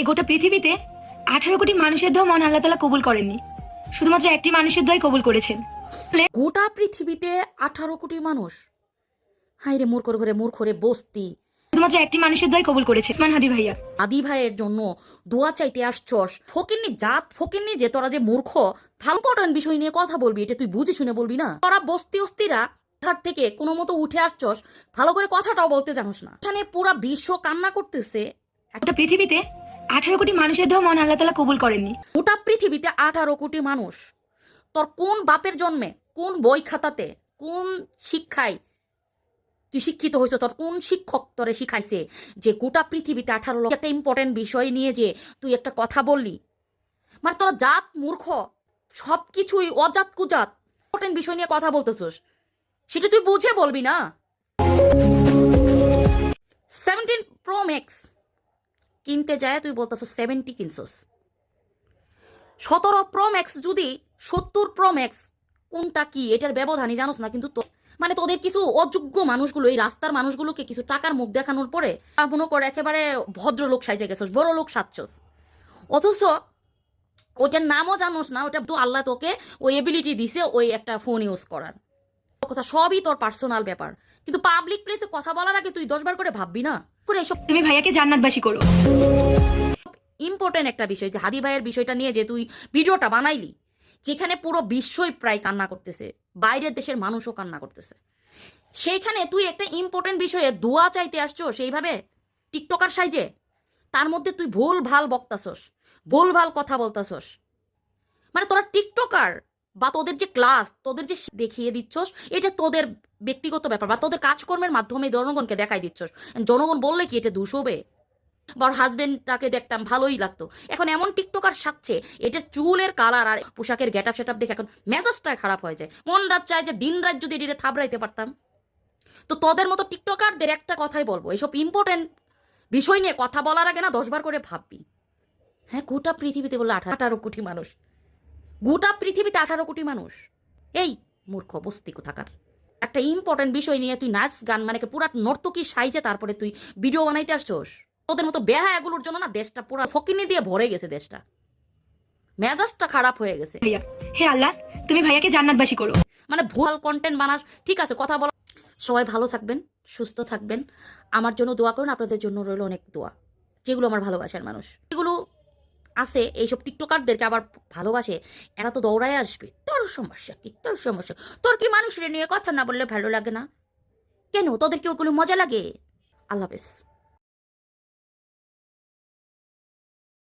এই গোটা পৃথিবীতে আঠারো কোটি মানুষের দোয়া মন আল্লাহ তালা কবুল করেননি। শুধুমাত্র একটি মানুষের দোয়াই কবুল করেছেন। গোটা পৃথিবীতে আঠারো কোটি মানুষ। হাই রে মূর্খর ঘরে মূর্খরে বস্তি। শুধুমাত্র একটি মানুষের দোয়াই কবুল করেছে ইসমান হাদি ভাইয়া। আদি ভাইয়ের জন্য দোয়া চাইতে আসছস। ফকিরনি জাত ফকিরনি যে তোরা যে মূর্খ ভালো ইম্পর্টেন্ট বিষয় নিয়ে কথা বলবি এটা তুই বুঝে শুনে বলবি না? তোরা বস্তি অস্তিরা ধার থেকে কোনো মতো উঠে আসছস ভালো করে কথাটাও বলতে জানোস না। এখানে পুরা বিশ্ব কান্না করতেছে। গোটা পৃথিবীতে আঠারো কোটি মানুষের মন আল্লাহ তালা কবুল করেননি। গোটা পৃথিবীতে আঠারো কোটি মানুষ। তোর কোন বাপের জন্মে, কোন বই খাতাতে, কোন শিক্ষায় তুই শিক্ষিত হয়েছ, তোর কোন শিক্ষক তোরে শিখাইছে যে গোটা পৃথিবীতে আঠারো লক্ষ? একটা ইম্পর্টেন্ট বিষয় নিয়ে যে তুই একটা কথা বললি। মানে তোরা জাত, মূর্খ সব কিছুই অজাত কুজাত। ইম্পর্টেন্ট বিষয় নিয়ে কথা বলতেছোস। সেটা তুই বুঝে বলবি না। সেভেন্টিন প্রো ম্যাক্স কিনতে যায়, তুই বলতেছ সেভেন্টি কিনছোস। সতেরো প্রো ম্যাক্স যদি সত্তর প্রো ম্যাক্স কোনটা কি, এটার ব্যবধানই জানোস না, কিন্তু তো মানে তোদের কিছু অযোগ্য মানুষগুলো, এই রাস্তার মানুষগুলোকে কিছু টাকার মুখ দেখানোর পরে মনে করে একেবারে ভদ্রলোক সাইজে গেছস বড় লোক সাজছস। অথচ ওইটার নামও জানোস না ওটা তো আল্লাহ তোকে ওই এবিলিটি দিছে, ওই একটা ফোন ইউজ করার। কথা সবই তোর পার্সোনাল ব্যাপার। কিন্তু পাবলিক প্লেসে কথা বলার আগে তুই দশবার করে ভাববি না? করে এসব তুমি ভাইয়াকে জান্নাতবাসী করো। ইম্পর্টেন্ট একটা বিষয় যে হাদি ভাইয়ের বিষয়টা নিয়ে যে তুই ভিডিওটা বানাইলি যেখানে পুরো বিশ্বই প্রায় কান্না করতেছে বাইরের দেশের মানুষও কান্না করতেছে। সেইখানে তুই একটা ইম্পর্টেন্ট বিষয়ে দোয়া চাইতে আসছো সেইভাবে? টিকটকার সাইজে? তার মধ্যে তুই ভুল ভালো বক্তাছস ভুল ভালো কথা বলতাছস। মানে তোরা টিকটকার বা তোদের যে ক্লাস তোদের যে দেখিয়ে দিচ্ছস, এটা তোদের ব্যক্তিগত ব্যাপার বা তোদের কাজকর্মের মাধ্যমে জনগণকে দেখাই দিচ্ছস। জনগণ বললে কি এটা দুষ হবে? বর হাজবেন্ডটাকে দেখতাম ভালোই লাগতো। এখন এমন টিকটকার সাজছে, এটার চুলের কালার আর পোশাকের গেটআপ সেটআপ দেখে এখন মেজাজটা খারাপ হয়ে যায়। মন রাত চায় যে দিন রাত যদি এটা থাবড়াইতে পারতাম। তো তোদের মতো টিকটকারদের একটা কথাই বলব এইসব ইম্পর্টেন্ট বিষয় নিয়ে কথা বলার আগে না দশবার করে ভাববি। হ্যাঁ গোটা পৃথিবীতে বলল আঠা- আঠারো কোটি মানুষ। গোটা পৃথিবীতে আঠারো কোটি মানুষ। এই মূর্খ বস্তি কোথাকার? একটা ইম্পর্টেন্ট বিষয় নিয়ে তুই নাচ গান মানে পুরা নর্তকী সাইজে তারপরে তুই ভিডিও বানাইতে আসছোস? ওদের মতো বেহা এগুলোর জন্য না দেশটা পুরো ফকিনি দিয়ে ভরে গেছে দেশটা। মেজাজটা খারাপ হয়ে গেছে। হে আল্লাহ তুমি ভাইয়াকে জান্নাতবাসী করো। মানে ভুল কন্টেন্ট বানাস ঠিক আছে কথা বলো। সবাই ভালো থাকবেন সুস্থ থাকবেন। আমার জন্য দোয়া করুন আপনাদের জন্য রইল অনেক দোয়া যেগুলো আমার ভালোবাসার মানুষ। এগুলো আছে, এইসব টিকটকারদেরকে আবার ভালোবাসে, এরা তো দৌড়ায় আসবে। তোর সমস্যা কি? তোর সমস্যা। তোর কি মানুষের নিয়ে কথা না বললে ভালো লাগে না? কেন? তোদের কি ওগুলো মজা লাগে? আল্লাহ হাফেজ।